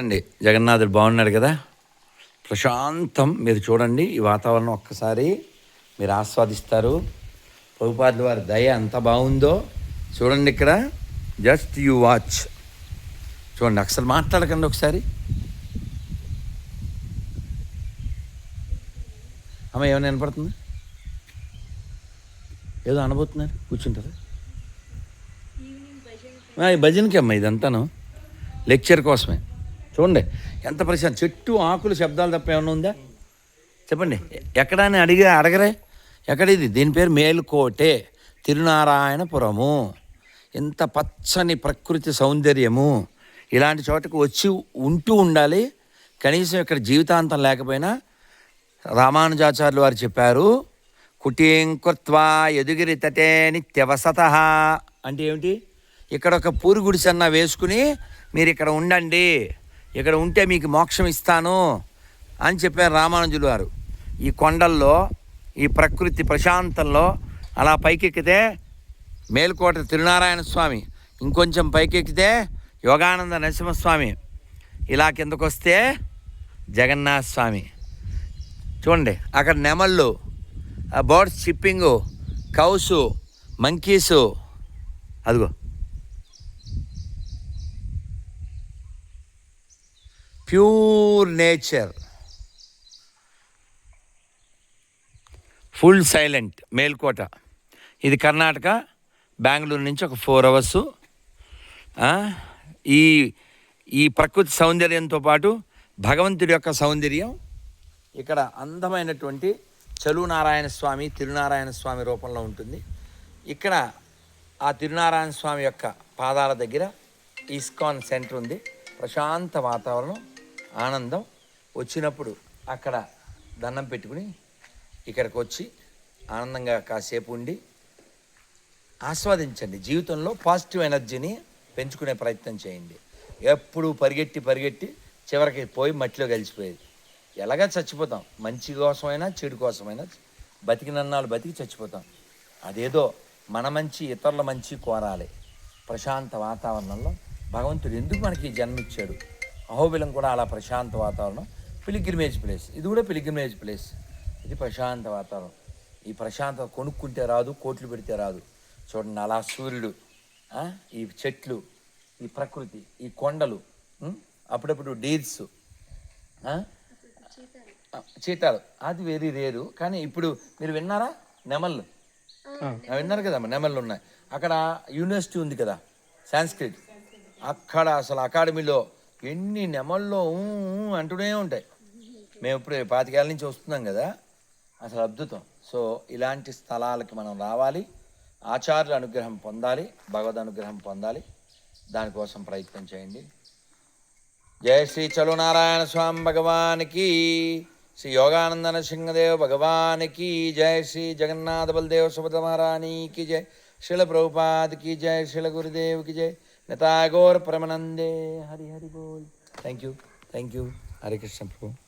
చూడండి. జగన్నాథుడు బాగున్నాడు కదా? ప్రశాంతం. మీరు చూడండి ఈ వాతావరణం ఒక్కసారి మీరు ఆస్వాదిస్తారు. ప్రభుపాదుల వారి దయ ఎంత బాగుందో. చూడండి ఇక్కడ. Just you watch. చూడండి అసలు మాట్లాడకండి ఒకసారి. అమ్మ ఏమైనా వినపడుతుంది? ఏదో అనబోతున్నారు. కూర్చుంటారు? భజనకి అమ్మ ఇదంతాను. లెక్చర్ కోసమే. చూడండి ఎంత పరిశాంతి చెట్టు ఆకులు శబ్దాలు తప్ప ఏమైనా ఉందా? చెప్పండి ఎక్కడని ఎక్కడ అని అడగరే? ఎక్కడ ఇది దీని పేరు మేలుకోటే తిరునారాయణపురము. ఎంత పచ్చని ప్రకృతి సౌందర్యము ఇలాంటి చోటకు వచ్చి ఉంటూ ఉండాలి. కనీసం ఇక్కడ జీవితాంతం లేకపోయినా రామానుజాచార్యులు వారు చెప్పారు కుటీంకృత్వా ఎదుగిరి తటే నిత్యవసత. అంటే ఏమిటి? ఇక్కడ ఒక పూరి గుడిసన్న వేసుకుని మీరు ఇక్కడ ఉండండి. ఇక్కడ ఉంటే మీకు మోక్షం ఇస్తాను అని చెప్పారు రామానుజులు వారు. ఈ కొండల్లో ఈ ప్రకృతి ప్రశాంతంలో అలా పైకెక్కితే మేలుకోట తిరునారాయణ స్వామి ఇంకొంచెం పైకెక్కితే యోగానంద నరసింహస్వామి ఇలా కిందకు వస్తే జగన్నాథ స్వామి. చూడండి అక్కడ నెమళ్ళు బర్డ్స్ షిప్పింగు కౌసు మంకీసు అదిగో. Pure nature. Full silent Melkote. ఇది కర్ణాటక బెంగళూరు నుంచి ఒక ఫోర్ అవర్స్. ఈ ఈ ప్రకృతి సౌందర్యంతో పాటు భగవంతుడి యొక్క సౌందర్యం ఇక్కడ అందమైనటువంటి చలు నారాయణ స్వామి తిరునారాయణ స్వామి రూపంలో ఉంటుంది. ఇక్కడ ఆ తిరునారాయణ స్వామి యొక్క పాదాల దగ్గర ఇస్కాన్ సెంటర్ ఉంది. ప్రశాంత వాతావరణం. ఆనందం వచ్చినప్పుడు అక్కడ దండం పెట్టుకుని ఇక్కడికి వచ్చి ఆనందంగా కాసేపు ఉండి ఆస్వాదించండి. జీవితంలో పాజిటివ్ ఎనర్జీని పెంచుకునే ప్రయత్నం చేయండి. ఎప్పుడు పరిగెట్టి పరిగెట్టి చివరికి పోయి మట్టిలో కలిసిపోయేది. ఎలాగా చచ్చిపోతాం? మంచి కోసమైనా చెడు కోసమైనా బతికినన్నాళ్ళు బతికి చచ్చిపోతాం. అదేదో మన మంచి ఇతరుల మంచి కోరాలి. ప్రశాంత వాతావరణంలో భగవంతుడు ఎందుకు మనకి జన్మిచ్చాడు? అహోబిలం కూడా అలా ప్రశాంత వాతావరణం. Pilgrimage place. ఇది కూడా పిలిగ్రిమేజ్ ప్లేస్. ఇది ప్రశాంత వాతావరణం. ఈ ప్రశాంతత కొనుక్కుంటే రాదు కోట్లు పెడితే రాదు. చూడండి అలా సూర్యుడు ఈ చెట్లు ఈ ప్రకృతి ఈ కొండలు? అప్పుడప్పుడు డీర్స్ చీతాలు. అది వెరీ రేరు. కానీ ఇప్పుడు మీరు విన్నారా? నెమళ్ళు. విన్నారు కదా నెమళ్ళు ఉన్నాయి. అక్కడ యూనివర్సిటీ ఉంది కదా సాంస్క్రిట్. అక్కడ అసలు అకాడమీలో ఎన్ని నెమల్లో అంటూనే ఉంటాయి. మేము ఇప్పుడు పాతికేళ్ళ నుంచి వస్తున్నాం కదా అసలు అద్భుతం. సో ఇలాంటి స్థలాలకి మనం రావాలి ఆచార్యుల అనుగ్రహం పొందాలి భగవద్ అనుగ్రహం పొందాలి. దానికోసం ప్రయత్నం చేయండి. జయ శ్రీ చలు నారాయణ స్వామి భగవానికి శ్రీ యోగానందన సింహదేవ్ భగవానికి జయ శ్రీ జగన్నాథ బలదేవ్ జయ ശിള പ്രഭുപാദ് കി ജയ് ശിള ഗുരുദേവ് കി ജയ് നതാഗോർ പ്രമനന്ദേ Hari Hari ball thank you thank you Hare Krishna Prabhu